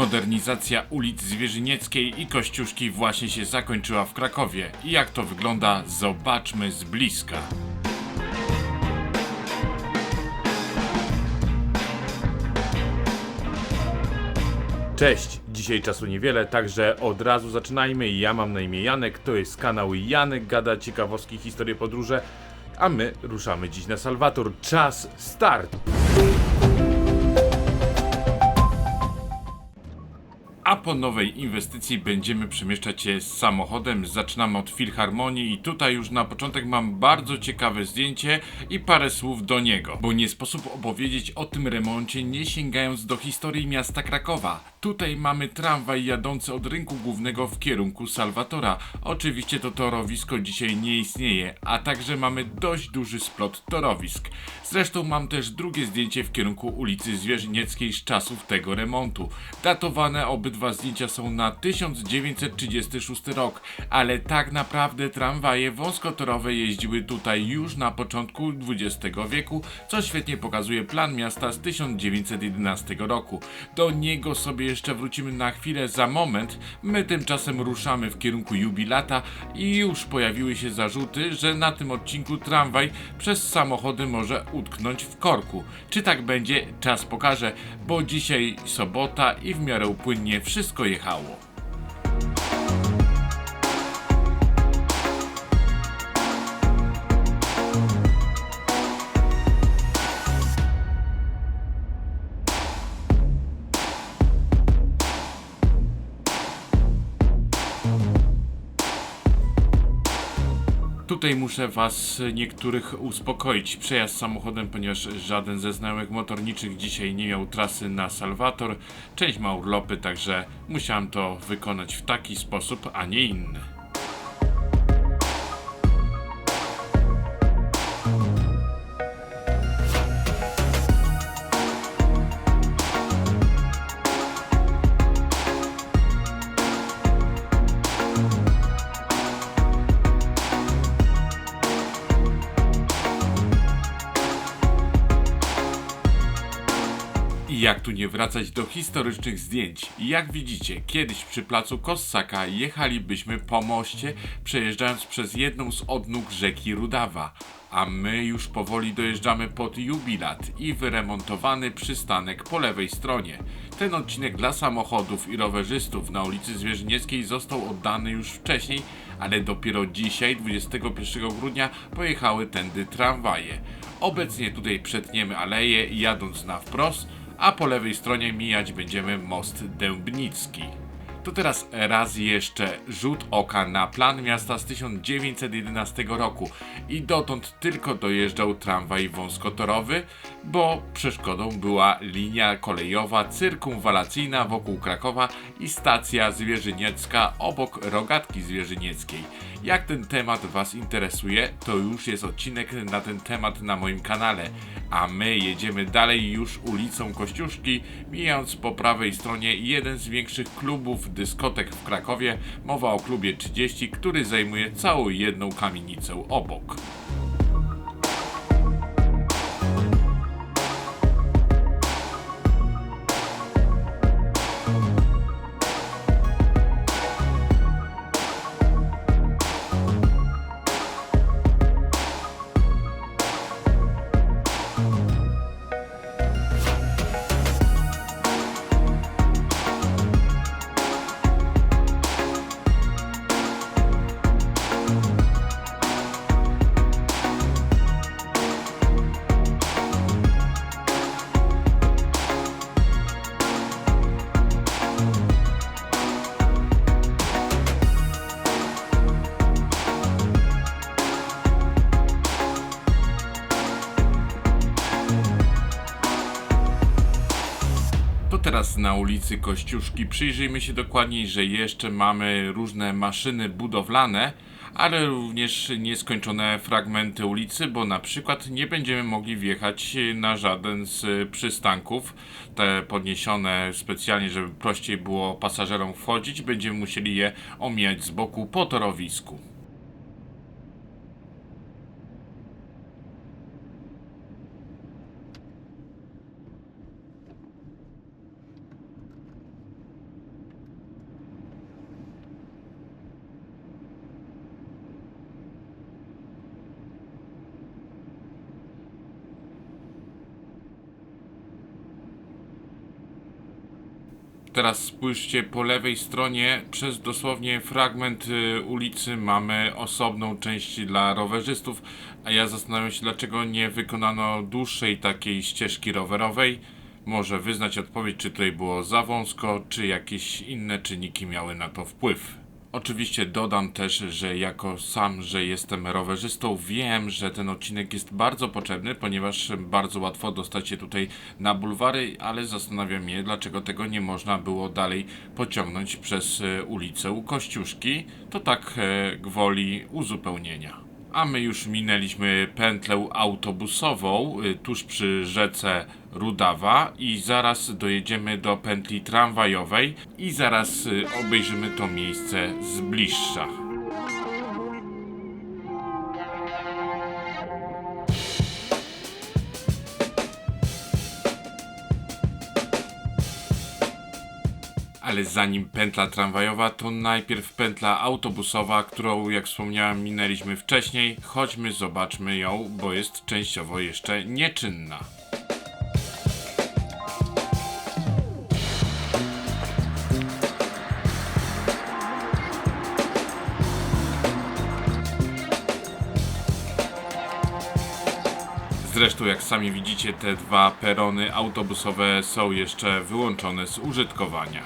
Modernizacja ulic Zwierzynieckiej i Kościuszki właśnie się zakończyła w Krakowie. I jak to wygląda, zobaczmy z bliska. Cześć, dzisiaj czasu niewiele, także od razu zaczynajmy. Ja mam na imię Janek, to jest kanał Janek Gada Ciekawostki Historie Podróże, a my ruszamy dziś na Salwator. Czas start! A po nowej inwestycji będziemy przemieszczać się z samochodem. Zaczynamy od Filharmonii i tutaj już na początek mam bardzo ciekawe zdjęcie i parę słów do niego. Bo nie sposób opowiedzieć o tym remoncie nie sięgając do historii miasta Krakowa. Tutaj mamy tramwaj jadący od rynku głównego w kierunku Salwatora. Oczywiście to torowisko dzisiaj nie istnieje, a także mamy dość duży splot torowisk. Zresztą mam też drugie zdjęcie w kierunku ulicy Zwierzynieckiej z czasów tego remontu. Datowane obydwa zdjęcia są na 1936 rok, ale tak naprawdę tramwaje wąskotorowe jeździły tutaj już na początku XX wieku, co świetnie pokazuje plan miasta z 1911 roku. Do niego sobie jeszcze wrócimy na chwilę za moment. My tymczasem ruszamy w kierunku jubilata i już pojawiły się zarzuty, że na tym odcinku tramwaj przez samochody może utknąć w korku. Czy tak będzie? Czas pokaże, bo dzisiaj sobota i w miarę płynnie wszystko jechało. Tutaj muszę Was niektórych uspokoić. Przejazd samochodem, ponieważ żaden ze znajomych motorniczych dzisiaj nie miał trasy na Salwator. Część ma urlopy, także musiałem to wykonać w taki sposób, a nie inny. Jak tu nie wracać do historycznych zdjęć? Jak widzicie, kiedyś przy placu Kossaka jechalibyśmy po moście, przejeżdżając przez jedną z odnóg rzeki Rudawa. A my już powoli dojeżdżamy pod jubilat i wyremontowany przystanek po lewej stronie. Ten odcinek dla samochodów i rowerzystów na ulicy Zwierzynieckiej został oddany już wcześniej, ale dopiero dzisiaj, 21 grudnia, pojechały tędy tramwaje. Obecnie tutaj przetniemy aleję jadąc na wprost, a po lewej stronie mijać będziemy most Dębnicki. To teraz raz jeszcze rzut oka na plan miasta z 1911 roku i dotąd tylko dojeżdżał tramwaj wąskotorowy, bo przeszkodą była linia kolejowa cyrkumwalacyjna wokół Krakowa i stacja zwierzyniecka obok rogatki zwierzynieckiej. Jak ten temat Was interesuje, to już jest odcinek na ten temat na moim kanale, a my jedziemy dalej już ulicą Kościuszki, mijając po prawej stronie jeden z większych klubów dyskotek w Krakowie, mowa o klubie 30, który zajmuje całą jedną kamienicę obok. Teraz na ulicy Kościuszki przyjrzyjmy się dokładniej, że jeszcze mamy różne maszyny budowlane, ale również nieskończone fragmenty ulicy, bo na przykład nie będziemy mogli wjechać na żaden z przystanków. Te podniesione specjalnie, żeby prościej było pasażerom wchodzić, będziemy musieli je omijać z boku po torowisku. Teraz spójrzcie po lewej stronie, przez dosłownie fragment y, ulicy mamy osobną część dla rowerzystów, a ja zastanawiam się, dlaczego nie wykonano dłuższej takiej ścieżki rowerowej. Może wyznać odpowiedź, czy tutaj było za wąsko, czy jakieś inne czynniki miały na to wpływ. Oczywiście dodam też, że jako sam, że jestem rowerzystą, wiem, że ten odcinek jest bardzo potrzebny, ponieważ bardzo łatwo dostać się tutaj na bulwary, ale zastanawiam mnie, dlaczego tego nie można było dalej pociągnąć przez e, ulicę Kościuszki. To tak e, gwoli uzupełnienia. A my już minęliśmy pętlę autobusową y, tuż przy rzece Rudawa i zaraz dojedziemy do pętli tramwajowej i zaraz y, obejrzymy to miejsce z bliższa. Ale zanim pętla tramwajowa, to najpierw pętla autobusowa, którą, jak wspomniałem, minęliśmy wcześniej. Chodźmy, zobaczmy ją, bo jest częściowo jeszcze nieczynna. Zresztą, jak sami widzicie, te dwa perony autobusowe są jeszcze wyłączone z użytkowania.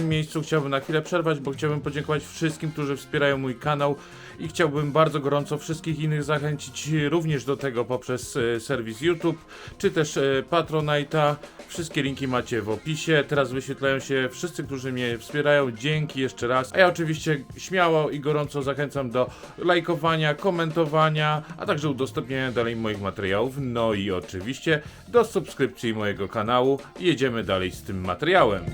Tym miejscu chciałbym na chwilę przerwać, bo chciałbym podziękować wszystkim, którzy wspierają mój kanał i chciałbym bardzo gorąco wszystkich innych zachęcić również do tego poprzez e, serwis YouTube, czy też e, Patronite'a. Wszystkie linki macie w opisie. Teraz wyświetlają się wszyscy, którzy mnie wspierają. Dzięki jeszcze raz. A ja oczywiście śmiało i gorąco zachęcam do lajkowania, komentowania, a także udostępniania dalej moich materiałów. No i oczywiście do subskrypcji mojego kanału. Jedziemy dalej z tym materiałem.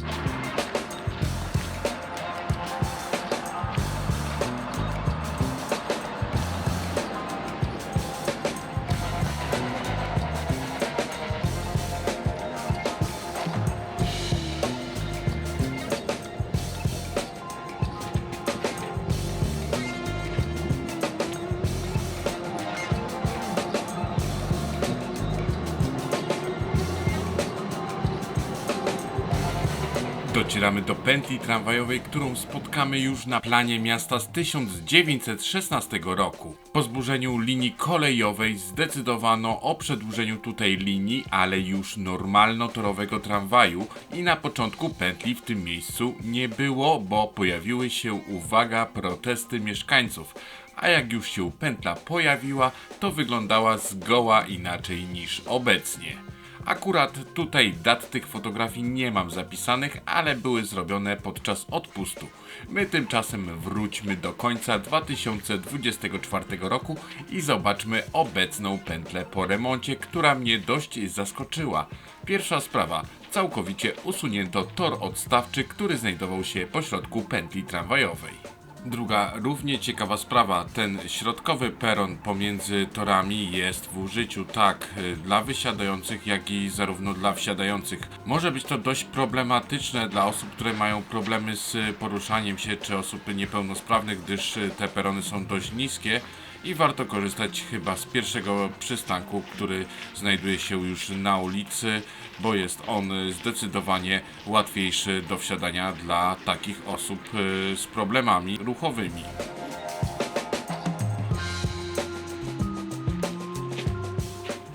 Docieramy do pętli tramwajowej, którą spotkamy już na planie miasta z 1916 roku. Po zburzeniu linii kolejowej zdecydowano o przedłużeniu tutaj linii, ale już normalno-torowego tramwaju i na początku pętli w tym miejscu nie było, bo pojawiły się, uwaga, protesty mieszkańców. A jak już się pętla pojawiła, to wyglądała zgoła inaczej niż obecnie. Akurat tutaj dat tych fotografii nie mam zapisanych, ale były zrobione podczas odpustu. My tymczasem wróćmy do końca 2024 roku i zobaczmy obecną pętlę po remoncie, która mnie dość zaskoczyła. Pierwsza sprawa. Całkowicie usunięto tor odstawczy, który znajdował się pośrodku pętli tramwajowej. Druga, równie ciekawa sprawa. Ten środkowy peron pomiędzy torami jest w użyciu tak y, dla wysiadających, jak i zarówno dla wsiadających. Może być to dość problematyczne dla osób, które mają problemy z poruszaniem się, czy osób niepełnosprawnych, gdyż y, te perony są dość niskie i warto korzystać chyba z pierwszego przystanku, który znajduje się już na ulicy, bo jest on zdecydowanie łatwiejszy do wsiadania dla takich osób y, z problemami.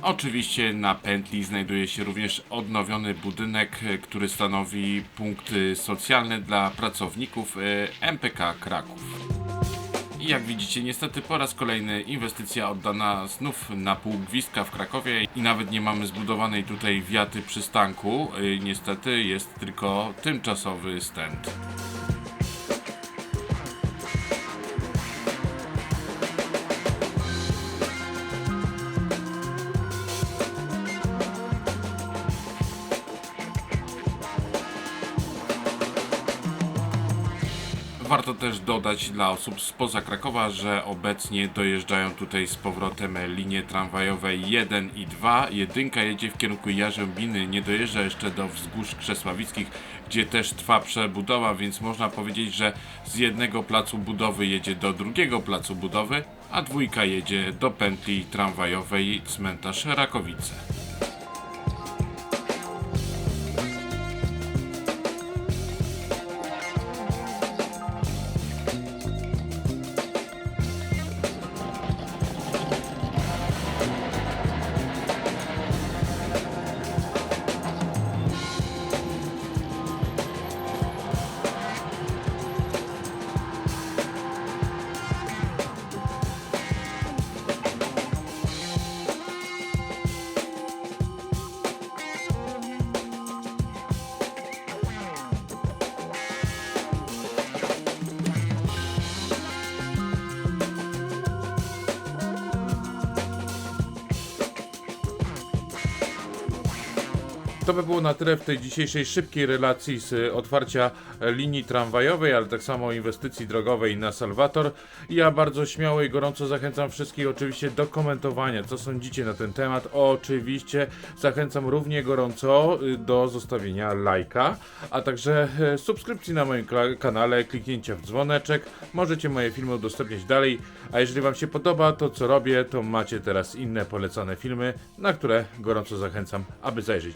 Oczywiście na pętli znajduje się również odnowiony budynek, który stanowi punkt socjalny dla pracowników y, MPK Kraków. I jak widzicie, niestety po raz kolejny inwestycja oddana znów na pół gwizdka w Krakowie i nawet nie mamy zbudowanej tutaj wiaty przystanku. Yy, niestety jest tylko tymczasowy stent. Warto też dodać dla osób spoza Krakowa, że obecnie dojeżdżają tutaj z powrotem linie tramwajowe 1 i 2. Jedynka jedzie w kierunku Jarzębiny, nie dojeżdża jeszcze do wzgórz Krzesławickich, gdzie też trwa przebudowa, więc można powiedzieć, że z jednego placu budowy jedzie do drugiego placu budowy, a dwójka jedzie do pętli tramwajowej cmentarz Rakowice. To by było na tyle w tej dzisiejszej szybkiej relacji z y, otwarcia e, linii tramwajowej, ale tak samo inwestycji drogowej na Salwator. Ja bardzo śmiało i gorąco zachęcam wszystkich oczywiście do komentowania, co sądzicie na ten temat. Oczywiście zachęcam równie gorąco y, do zostawienia lajka, a także e, subskrypcji na moim kanale, kliknięcia w dzwoneczek. Możecie moje filmy udostępniać dalej, a jeżeli Wam się podoba to, co robię, to macie teraz inne polecane filmy, na które gorąco zachęcam, aby zajrzeć.